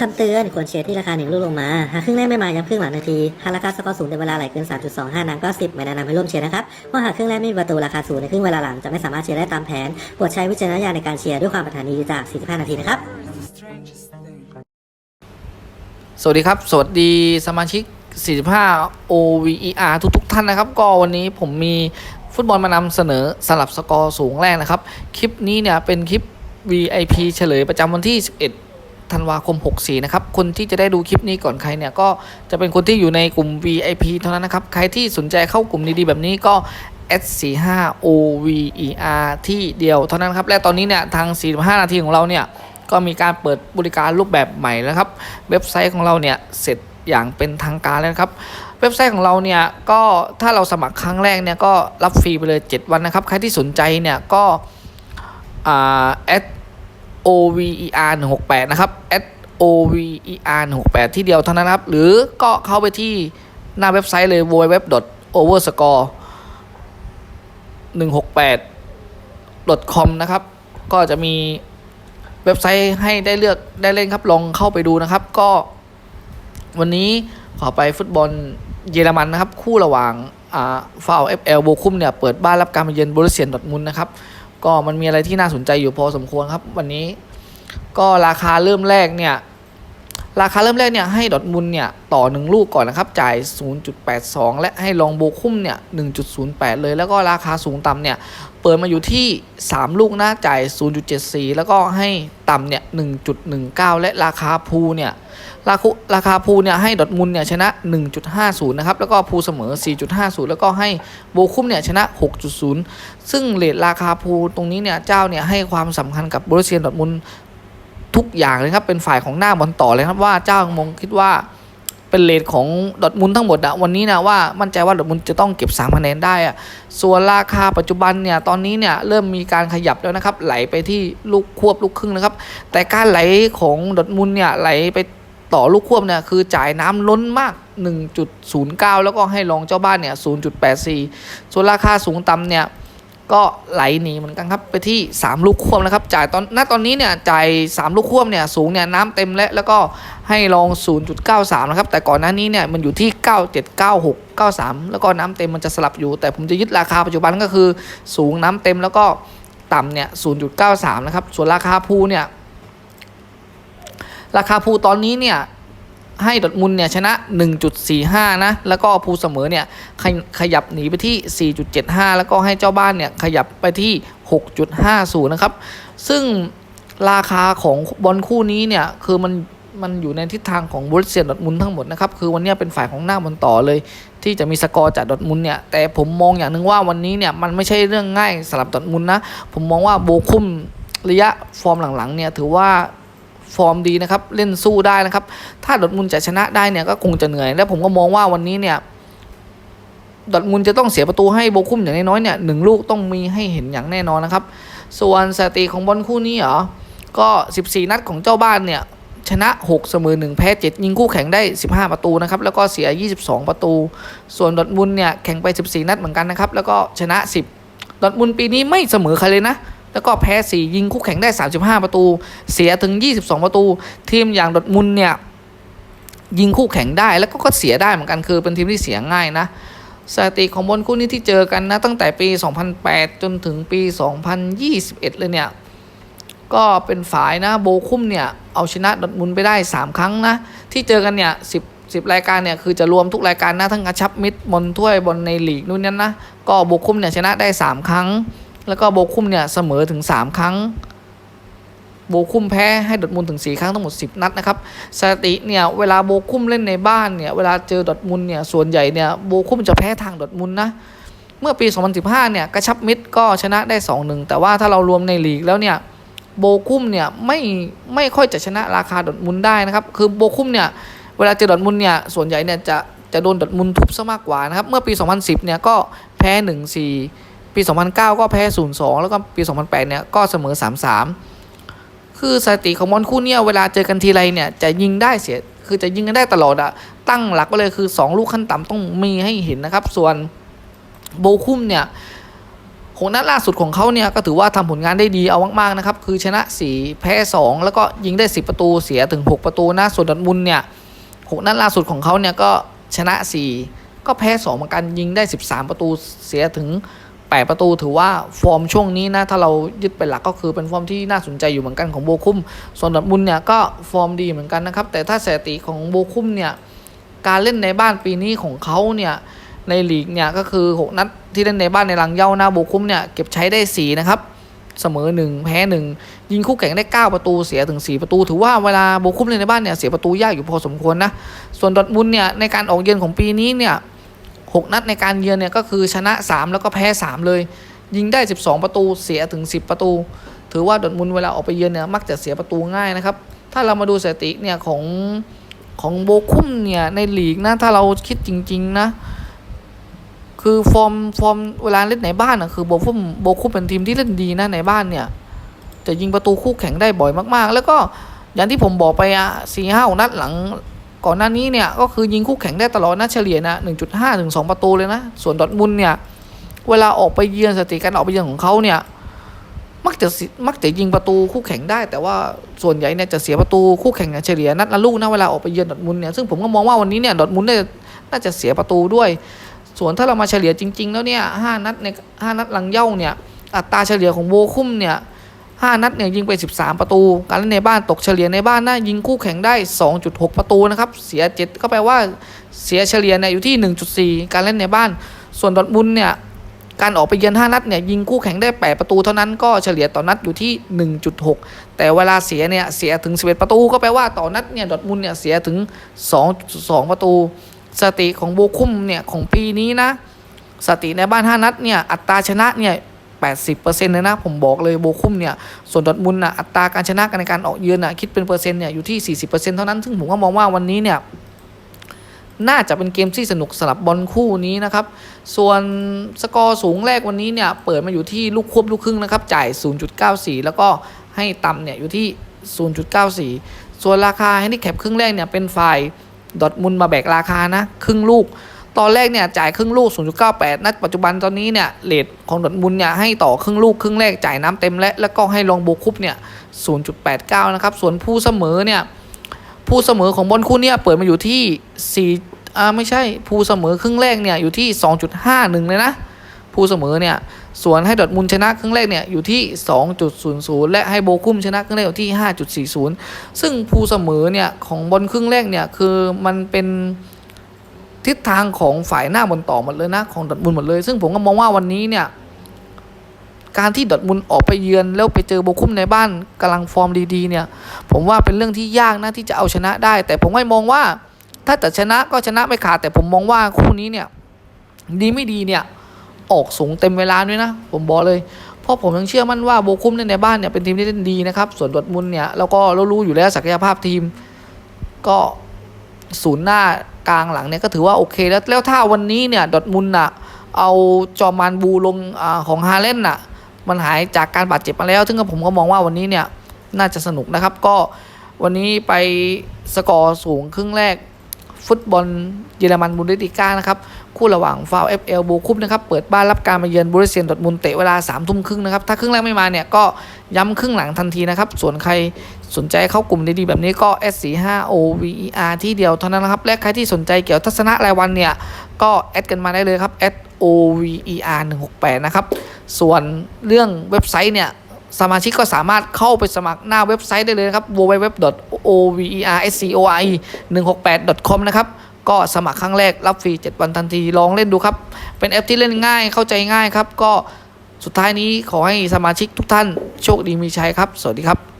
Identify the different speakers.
Speaker 1: คำเตือนควรเชียร์ที่ราคาหนึ่งลูกลงมา หากครึ่งแรกไม่มาย้ำครึ่งหลังนาที หากราคาสกอร์สูงในเวลาไหลเกิน 3.25 นางก็ 10 ไม่แนะนำให้ร่วมเชียร์นะครับเพราะหากครึ่งแรกไม่มีประตูราคาสูงในครึ่งเวลาหลังจะไม่สามารถเชียร์ได้ตามแผนโปรดใช้วิจารณญาณในการเชียร์ด้วยความปรารถนาดีจาก 45 นาทีนะครับ
Speaker 2: สวัสดีครับ สวัสดีสมาชิก 45 OVER ทุกๆ ท่านนะครับ ก็วันนี้ผมมีฟุตบอลมานำเสนอสลับสกอร์สูงแรกนะครับ คลิปนี้เนี่ยเป็นคลิป VIP เฉลยประจำวันที่ 11 ธันวาคม 64 นะครับ คนที่จะได้ดูคลิปนี้ก่อนใครเนี่ย ก็จะเป็นคนที่อยู่ในกลุ่ม VIP เท่านั้นนะครับ ใครที่สนใจเข้ากลุ่มดีๆแบบนี้ก็ S45 OVER ที่เดียวเท่านั้นครับ และตอนนี้เนี่ย ทาง 45 นาทีของเราเนี่ย ก็มีการเปิดบริการรูปแบบใหม่แล้วครับ เว็บไซต์ของเราเนี่ย เสร็จอย่างเป็นทางการแล้วครับ เว็บไซต์ของเราเนี่ย ก็ถ้าเราสมัครครั้งแรกเนี่ย ก็รับฟรีไปเลย 7 วันนะครับ ใครที่สนใจเนี่ย ก็อ่า at over 168นะครับ at over 168ที่เดียวเท่านั้นครับ หรือก็เข้าไปที่หน้าเว็บไซต์เลย www overscore 168 com นะครับ ก็จะมีเว็บไซต์ให้ได้เลือกได้เล่นครับ ลองเข้าไปดูนะครับ ก็วันนี้ขอไปฟุตบอลเยอรมันนะครับ คู่ระหว่างอ่าฟาวเอฟเอลโบคุมเนี่ย เปิดบ้านรับการมาเยือนบรุเซียนดอทมุนนะครับ ก็มันมีอะไรที่น่าสนใจอยู่พอสมควรครับ วันนี้ ก็ราคาเริ่มแรกเนี่ยราคาเริ่มแรกเนี่ยให้ดอทมุนเนี่ยต่อ 1 ลูกก่อนนะครับ จ่าย 0.82 และให้ลองโบคุ้มเนี่ย 1.08 เลยแล้วก็ราคาสูงต่ำเนี่ย เปิดมาอยู่ที่ 3 ลูกนะจ่าย 0.74 แล้วก็ให้ต่ำเนี่ย 1.19 และราคาพูเนี่ย ราคาราคาพูเนี่ยให้ดอทมุนเนี่ยชนะ 1.50 นะครับ แล้วก็พูเสมอ 4.50 แล้วก็ให้โบคุ้มเนี่ยชนะ 6.0 ซึ่งเลทราคาพูตรงนี้เนี่ยเจ้าเนี่ยให้ความสำคัญกับบรเซียนดอทมุน ทุกอย่างเลยครับ เป็นฝ่ายของหน้าบอลต่อเลยครับว่าเจ้ามองคิดว่าเป็นเลทของดอร์ทมุนทั้งหมดอะวันนี้นะว่ามั่นใจว่าดอร์ทมุนจะต้องเก็บ3คะแนนได้อะส่วนราคาปัจจุบันเนี่ยตอนนี้เนี่ยเริ่มมีการขยับแล้วนะครับ ไหลไปที่ลูกควบลูกครึ่งนะครับ แต่การไหลของดอร์ทมุนเนี่ยไหลไปต่อลูกควบเนี่ยคือจ่ายน้ำล้นมาก 1.09 แล้วก็ให้รองเจ้าบ้านเนี่ย 0.84 ส่วนราคาสูงต่ำเนี่ย ก็ไหลหนีเหมือนกันครับไปที่ 3 ลูกควบนะครับ จ่ายตอนณตอนนี้เนี่ยจ่าย 3 ลูกควบเนี่ยสูงเนี่ยน้ำเต็มและแล้วก็ให้รอง 0.93 นะครับ แต่ก่อนหน้านี้เนี่ยมันอยู่ที่ 9796 93 แล้วก็น้ำเต็มมันจะสลับอยู่ แต่ผมจะยึดราคาปัจจุบันก็คือสูงน้ำเต็มแล้วก็ต่ำเนี่ย 0.93 นะครับ ส่วนราคาภูเนี่ยราคาภูตอนนี้เนี่ย ให้ดอทมุนด์เนี่ยชนะ 1.45 นะ แล้วก็ภูเสมอเนี่ยขยขยับหนีไปที่ 4.75 แล้วก็ให้เจ้าบ้านเนี่ยขยับไปที่ 6.50 นะครับ ซึ่งราคาของบอลคู่นี้เนี่ยคือมันมันอยู่ในทิศทางของบรูเซียดอทมุนด์ทั้งหมดนะครับ คือวันนี้เป็นฝ่ายของหน้าบอลต่อเลย ที่จะมีสกอร์จากดอทมุนด์เนี่ยแต่ผมมองอย่างหนึ่งว่าวันนี้เนี่ยมันไม่ใช่เรื่องง่ายสำหรับดอทมุนด์นะ ผมมองว่าโบคุมระยะฟอร์มหลังๆเนี่ยถือว่า ฟอร์มดีนะครับ เล่นสู้ได้นะครับ ถ้าดอทมุนจะชนะได้เนี่ยก็คงจะเหนื่อย และผมก็มองว่าวันนี้เนี่ยดอทมุนจะต้องเสียประตูให้โบคุมอย่างน้อยๆเนี่ยหนึ่งลูกต้องมีให้เห็นอย่างแน่นอนนะครับ ส่วนสถิติของบอลคู่นี้เหรอ ก็ 14 นัดของเจ้าบ้านเนี่ยชนะ 6 เสมอ 1 แพ้ 7 ยิงคู่แข่งได้ 15 ประตูนะครับ แล้วก็เสีย 22 ประตู ส่วนดอทมุนเนี่ยแข่งไป 14 นัดเหมือนกันนะครับ แล้วก็ชนะ 10 ดอทมุนปีนี้ไม่เสมอใครเลยนะ แล้วก็แพ้ 4 ยิงคู่แข่งได้ 35 ประตู เสียถึง 22 ประตู ทีมอย่างดอทมุนเนี่ย ยิงคู่แข่งได้แล้วก็ก็เสียได้เหมือนกันคือเป็นทีมที่เสียง่ายนะสถิติของบอลคู่นี้ที่เจอกันนะ ตั้งแต่ปี 2008 จนถึงปี 2021 เลยเนี่ย ก็เป็นฝ่ายนะโบคุ้มเนี่ย เอาชนะดอทมุนไปได้ 3 ครั้งนะ ที่เจอกันเนี่ย 10 10รายการเนี่ยคือจะรวมทุกรายการนะทั้งกระชับมิตรบอลถ้วยบอลในลีกนู่นนั่นนะก็โบคุมเนี่ยชนะได้ 3 ครั้ง แล้วก็โบคุมเนี่ยเสมอถึง 3 ครั้ง โบคุมแพ้ให้ดอทมุนด์ถึง 4 ครั้งทั้งหมด 10 นัดนะครับสถิติเนี่ยเวลาโบคุมเล่นในบ้านเนี่ยเวลาเจอดอทมุนด์เนี่ยส่วนใหญ่เนี่ยโบคุมจะแพ้ทางดอทมุนด์นะเมื่อปี 2015 เนี่ยกระชับมิตรก็ชนะได้ 2-1 แต่ว่าถ้าเรารวมในลีกแล้วเนี่ยโบคุมเนี่ยไม่ไม่ค่อยจะชนะราคาดอทมุนด์ได้นะครับ คือโบคุมเนี่ยเวลาเจอดอทมุนด์เนี่ยส่วนใหญ่เนี่ยจะจะโดนดอทมุนด์ทุบซะมากกว่านะครับ เมื่อปี 2010 เนี่ยก็แพ้ 1-4 ปี 2009 ก็แพ้ 0-2 แล้วก็ปี 2008 เนี่ยก็เสมอ 3-3 คือสถิติของบอลคู่เนี่ยเวลาเจอกันทีไรเนี่ยจะยิงได้เสียคือจะยิงกันได้ตลอดอะตั้งหลักไว้เลยคือ 2 ลูกขั้นต่ำต้องมีให้เห็นนะครับ ส่วนโบคุมเนี่ยหกนัดล่าสุดของเขาเนี่ยก็ถือว่าทำผลงานได้ดีเอามากๆนะครับ คือชนะ4แพ้ 2 แล้วก็ยิงได้ 10 ประตูเสียถึง 6 ประตูนะส่วนดอร์ทมุนเนี่ยหกนัดล่าสุดของเขาเนี่ยก็ชนะ 4 ก็แพ้ 2 เหมือนกันยิงได้ 13 ประตูเสียถึง 8ประตูถือว่าฟอร์มช่วงนี้นะ ถ้าเรายึดเป็นหลักก็คือเป็นฟอร์มที่น่าสนใจอยู่เหมือนกันของโบคุมส่วนดอร์ทมุนเนี่ยก็ฟอร์มดีเหมือนกันนะครับ แต่ถ้าสถิติของโบคุมเนี่ยการเล่นในบ้านปีนี้ของเขาเนี่ยในลีกเนี่ยก็คือ 6 นัดที่เล่นในบ้านในลังเย่าหน้าโบคุ้มเนี่ยเก็บใช้ได้ 4 นะครับ เสมอ 1 แพ้ 1 ยิงคู่แข่งได้ 9 ประตูเสียถึง 4 ประตู ถือว่าเวลาโบคุ้มเล่นในบ้านเนี่ยเสียประตูยากอยู่พอสมควรนะส่วนดอทมุนเนี่ยในการออกเยือนของปีนี้เนี่ย 6 นัดในการเยือนเนี่ยก็คือชนะ 3 แล้วก็แพ้ 3 เลย ยิงได้ 12 ประตูเสียถึง 10 ประตู ถือว่าดอร์ทมุนเวลาออกไปเยือนเนี่ยมักจะเสียประตูง่ายนะครับ ถ้าเรามาดูสถิติเนี่ยของของโบคุ้มเนี่ยในลีกนะถ้าเราคิดจริง ๆ นะ คือฟอร์มฟอร์มเวลาเล่นในบ้านอะคือโบฟุมโบคุมเป็นทีมที่เล่นดีนะในบ้านเนี่ยจะยิงประตูคู่แข่งได้บ่อยมาก ๆ แล้วก็อย่างที่ผมบอกไปอะสี่ห้านัดหลัง ก่อนหน้านี้เนี่ยก็คือยิงคู่แข่งได้ตลอดนะเฉลี่ยนะหนึ่งจุดห้าถึงสองประตูเลยนะ ส่วนดอทมุนเนี่ย เวลาออกไปเยือนสติการออกไปเยือนของเขาเนี่ย มักจะมักจะยิงประตูคู่แข่งได้ แต่ว่าส่วนใหญ่เนี่ยจะเสียประตูคู่แข่งเฉลี่ยนัดละลูกนะเวลาออกไปเยือนดอทมุนเนี่ยซึ่งผมก็มองว่าวันนี้เนี่ยดอทมุนด์น่าจะน่าจะเสียประตูด้วย ส่วนถ้าเรามาเฉลี่ยจริง ๆ แล้วเนี่ยห้านัดในห้านัดหลังเย่าเนี่ยอัตราเฉลี่ยของโบคุ้มเนี่ย ห้านัดเนี่ยยิงไป 13 ประตู การเล่นในบ้านตกเฉลี่ยในบ้านนะยิงคู่แข่งได้ 2.6 ประตูนะครับเสีย7ก็แปลว่าเสียเฉลี่ยเนี่ยอยู่ที่ 1.4 การเล่นในบ้าน ส่วนดอร์ทมุนเนี่ยการออกไปเยือน 5 นัดเนี่ยยิงคู่แข่งได้ 8 ประตูเท่านั้นก็เฉลี่ยต่อนัดอยู่ที่ 1.6 แต่เวลาเสียเนี่ยเสียถึง 11 ประตู ก็แปลว่าต่อนัดเนี่ยดอร์ทมุนเนี่ยเสียถึง 2.2 ประตู สติของโบคุมเนี่ยของปีนี้นะสติในบ้าน 5 นัดเนี่ยอัตราชนะเนี่ย 80%เลยนะผมบอกเลยโบคุ้มเนี่ยส่วนดอทมุนด์น่ะอัตราการชนะกันในการออกเยือนน่ะคิดเป็นเปอร์เซ็นต์เนี่ยอยู่ที่ 40%เท่านั้นซึ่งผมก็มองว่าวันนี้เนี่ยน่าจะเป็นเกมที่สนุกสลับบอลคู่นี้นะครับ ส่วนสกอร์สูงแรกวันนี้เนี่ยเปิดมาอยู่ที่ลูกควบลูกครึ่งนะครับ จ่าย 0.94 แล้วก็ให้ต่ำเนี่ยอยู่ที่ 0.94 ส่วนราคาให้ที่แคปครึ่งแรกเนี่ยเป็นฝ่ายดอทมุนมาแบกราคานะ ครึ่งลูก ตอนแรกเนี่ยจ่ายครึ่งลูก 0.98นัดปัจจุบันตอนนี้เนี่ยเลทของดอทมุนเนี่ยให้ต่อครึ่งลูกครึ่งแรกจ่ายน้ำเต็มและแล้วก็ให้ลองโบคุปเนี่ย 0.89 นะครับ ส่วนผู้เสมอเนี่ยผู้เสมอของบอลคู่เนี่ยเปิดมาอยู่ที่4อ่าไม่ใช่ผู้เสมอครึ่งแรกเนี่ยอยู่ที่ 2.51 เลยนะผู้เสมอเนี่ยส่วนให้ดอทมุนชนะครึ่งแรกเนี่ยอยู่ที่ 2.00 และให้โบคุมชนะครึ่งแรกอยู่ที่ 5.40 ซึ่งผู้เสมอเนี่ยของบอลครึ่งแรกเนี่ยคือมันเป็น ทิศทางของฝ่ายหน้าบอลต่อหมดเลยนะของดอทมุนหมดเลย ซึ่งผมก็มองว่าวันนี้เนี่ย การที่ดอทมุนออกไปเยือนแล้วไปเจอโบคุ้มในบ้านกำลังฟอร์มดีๆเนี่ย ผมว่าเป็นเรื่องที่ยากนะที่จะเอาชนะได้ แต่ผมไม่มองว่า ถ้าจะชนะก็ชนะไม่ขาดแต่ผมมองว่าคู่นี้เนี่ย ดีไม่ดีเนี่ย ออกสูงเต็มเวลาด้วยนะ ผมบอกเลยเพราะผมยังเชื่อมั่นว่าโบคุ้มในบ้านเนี่ยเป็นทีมที่เล่นดีนะครับ ส่วนดอทมุนเนี่ยเราก็เรารู้อยู่แล้วศักยภาพทีม ก็ศูนย์หน้า กลางหลังเนี่ยก็ถือว่าโอเคแล้วแล้วถ้าวันนี้เนี่ยดอทมุนด์น่ะเอาจอมานบูลงอาของฮาเลนน่ะมันหายจากการบาดเจ็บมาแล้ว ซึ่งผมก็มองว่าวันนี้เนี่ยน่าจะสนุกนะครับ ก็วันนี้ไปสกอร์สูงครึ่งแรก ฟุตบอลเยอรมันบุนเดสติก้านะครับ คู่ระหว่างฟาวเอฟเอลบูคุปนะครับเปิดบ้านรับการมาเยือนบรูเซียนดอทมุนเตะเวลา3ามทุ่มครึ่งนะครับถ้าครึ่งแรกไม่มาเนี่ยก็ย้ำครึ่งหลังทันทีนะครับส่วนใครสนใจเข้ากลุ่มดีๆแบบนี้ก็ S45OVER ที่เดียวเท่านั้นนะครับและใครที่สนใจเกี่ยวทัศนะรายวันเนี่ยก็แอดกันมาได้เลยครับ OVER 168นะครับส่วนเรื่องเว็บไซต์เนี่ยสมาชิกก็สามารถเข้าไปสมัครหน้าเว็บไซต์ได้เลยนะครับ www.oversco168.com นะครับ ก็สมัครครั้งแรกรับฟรี 7 วันทันทีลองเล่นดูครับ เป็นแอปที่เล่นง่ายเข้าใจง่ายครับ ก็สุดท้ายนี้ขอให้สมาชิกทุกท่านโชคดีมีชัยครับ สวัสดีครับ